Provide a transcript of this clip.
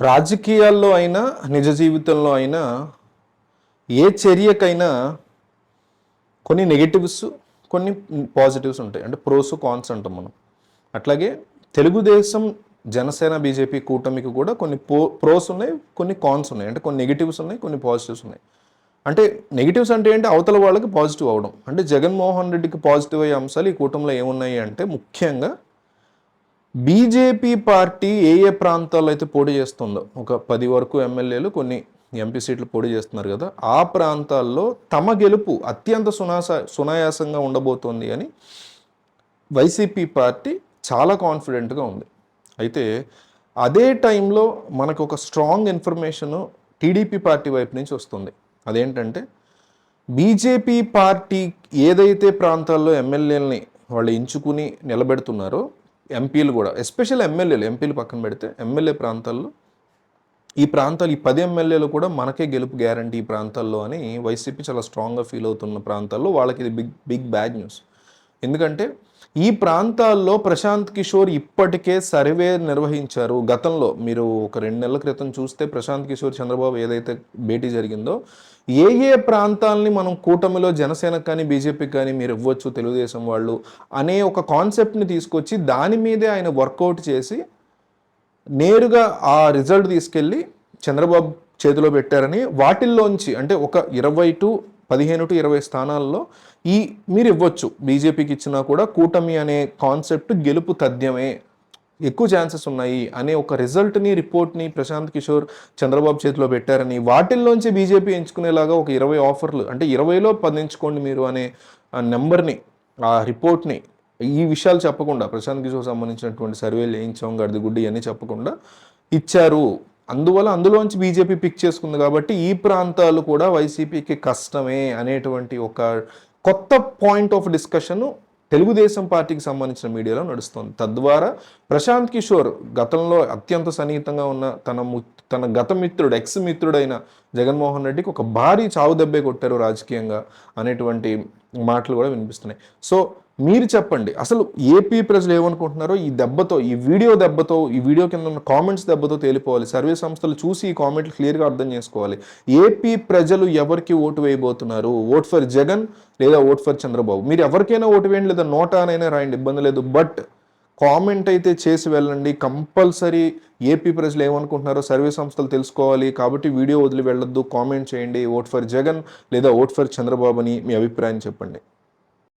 రాజకీయాల్లో అయినా నిజ జీవితంలో అయినా ఏ చర్యకైనా కొన్ని నెగిటివ్స్ కొన్ని పాజిటివ్స్ ఉంటాయి. అంటే ప్రోస్ కాన్స్ అంటాం మనం. అట్లాగే తెలుగుదేశం జనసేన బీజేపీ కూటమికి కూడా కొన్ని పో ప్రోస్ ఉన్నాయి కొన్ని కాన్స్ ఉన్నాయి. అంటే కొన్ని నెగిటివ్స్ ఉన్నాయి కొన్ని పాజిటివ్స్ ఉన్నాయి. అంటే నెగిటివ్స్ అంటే ఏంటి? అవతల వాళ్ళకి పాజిటివ్ అవడం. అంటే జగన్మోహన్ రెడ్డికి పాజిటివ్ అయ్యే అంశాలు ఈ కూటమిలో ఏమున్నాయి అంటే ముఖ్యంగా బీజేపీ పార్టీ ఏ ఏ ప్రాంతాల్లో అయితే పోటీ చేస్తుందో ఒక పది వరకు ఎమ్మెల్యేలు కొన్ని ఎంపీ సీట్లు పోటీ చేస్తున్నారు కదా ఆ ప్రాంతాల్లో తమ గెలుపు అత్యంత సునాస సునాయాసంగా ఉండబోతోంది అని వైసీపీ పార్టీ చాలా కాన్ఫిడెంట్గా ఉంది. అయితే అదే టైంలో మనకు ఒక స్ట్రాంగ్ ఇన్ఫర్మేషన్ టీడీపీ పార్టీ వైపు నుంచి వస్తుంది. అదేంటంటే బీజేపీ పార్టీ ఏదైతే ప్రాంతాల్లో ఎమ్మెల్యేలని వాళ్ళు ఎంచుకుని నిలబెడుతున్నారో ఎంపీలు కూడా ఎస్పెషల్ ఎమ్మెల్యేలు ఎంపీలు పక్కన పెడితే ఎమ్మెల్యే ప్రాంతాల్లో ఈ ప్రాంతాలు ఈ పది ఎమ్మెల్యేలు కూడా మనకే గెలుపు గ్యారంటీ ఈ ప్రాంతాల్లో అని వైసీపీ చాలా స్ట్రాంగ్గా ఫీల్ అవుతున్న ప్రాంతాల్లో వాళ్ళకి ఇది బిగ్ బిగ్ బ్యాడ్ న్యూస్ ఎందుకంటే ఈ ప్రాంతాల్లో ప్రశాంత్ కిషోర్ ఇప్పటికే సర్వే నిర్వహించారు. గతంలో మీరు ఒక రెండు నెలల క్రితం చూస్తే ప్రశాంత్ కిషోర్ చంద్రబాబు ఏదైతే భేటీ జరిగిందో ఏ ఏ ప్రాంతాలని మనం కూటమిలో జనసేనకు కానీ బీజేపీకి కానీ మీరు ఇవ్వచ్చు తెలుగుదేశం వాళ్ళు అనే ఒక కాన్సెప్ట్ని తీసుకొచ్చి దాని మీదే ఆయన వర్కౌట్ చేసి నేరుగా ఆ రిజల్ట్ తీసుకెళ్ళి చంద్రబాబు చేతిలో పెట్టారని వాటిల్లోంచి అంటే ఒక ఇరవై టు పదిహేను టు ఇరవై స్థానాల్లో ఈ మీరు ఇవ్వచ్చు. బీజేపీకి ఇచ్చినా కూడా కూటమి అనే కాన్సెప్ట్ గెలుపు తథ్యమే. ఎక్కువ ఛాన్సెస్ ఉన్నాయి అనే ఒక రిజల్ట్ని రిపోర్ట్ని ప్రశాంత్ కిషోర్ చంద్రబాబు చేతిలో పెట్టారని వాటిల్లోంచి బీజేపీ ఎంచుకునేలాగా ఒక ఇరవై ఆఫర్లు అంటే ఇరవైలో పది ఎంచుకోండి మీరు అనే ఆ నెంబర్ని ఆ రిపోర్ట్ని ఈ విషయాలు చెప్పకుండా ప్రశాంత్ కిషోర్ సంబంధించినటువంటి సర్వేలు వేయించాం గడిదిగుడ్డి ఇవన్నీ చెప్పకుండా ఇచ్చారు. అందువల్ల అందులోంచి బీజేపీ పిక్ చేసుకుంది కాబట్టి ఈ ప్రాంతాలు కూడా వైసీపీకి కష్టమే అనేటువంటి ఒక కొత్త పాయింట్ ఆఫ్ డిస్కషన్ తెలుగుదేశం పార్టీకి సంబంధించిన మీడియాలో నడుస్తుంది. తద్వారా ప్రశాంత్ కిషోర్ గతంలో అత్యంత సన్నిహితంగా ఉన్న తన ము- తన గత మిత్రుడు ఎక్స్ మిత్రుడైన జగన్మోహన్ రెడ్డికి ఒక భారీ చావు దెబ్బే కొట్టారు రాజకీయంగా అనేటువంటి మాటలు కూడా వినిపిస్తున్నాయి. సో మీరు చెప్పండి. అసలు ఏపీ ప్రజలు ఏమనుకుంటున్నారో ఈ దెబ్బతో ఈ వీడియో దెబ్బతో ఈ వీడియో కింద ఉన్న కామెంట్స్ దెబ్బతో తేలిపోవాలి. సర్వే సంస్థలు చూసి ఈ కామెంట్లు క్లియర్గా అర్థం చేసుకోవాలి. ఏపీ ప్రజలు ఎవరికి ఓటు వేయబోతున్నారు? ఓట్ ఫర్ జగన్ లేదా ఓట్ ఫర్ చంద్రబాబు? మీరు ఎవరికైనా ఓటు వేయండి లేదా నోటానైనా రాయండి ఇబ్బంది లేదు. బట్ కామెంట్ అయితే చేసి వెళ్ళండి. కంపల్సరీ ఏపీ ప్రజలు ఏమనుకుంటున్నారో సర్వే సంస్థలు తెలుసుకోవాలి. కాబట్టి వీడియో వదిలి వెళ్ళొద్దు. కామెంట్ చేయండి. ఓట్ ఫర్ జగన్ లేదా ఓట్ ఫర్ చంద్రబాబు అని మీ అభిప్రాయం చెప్పండి.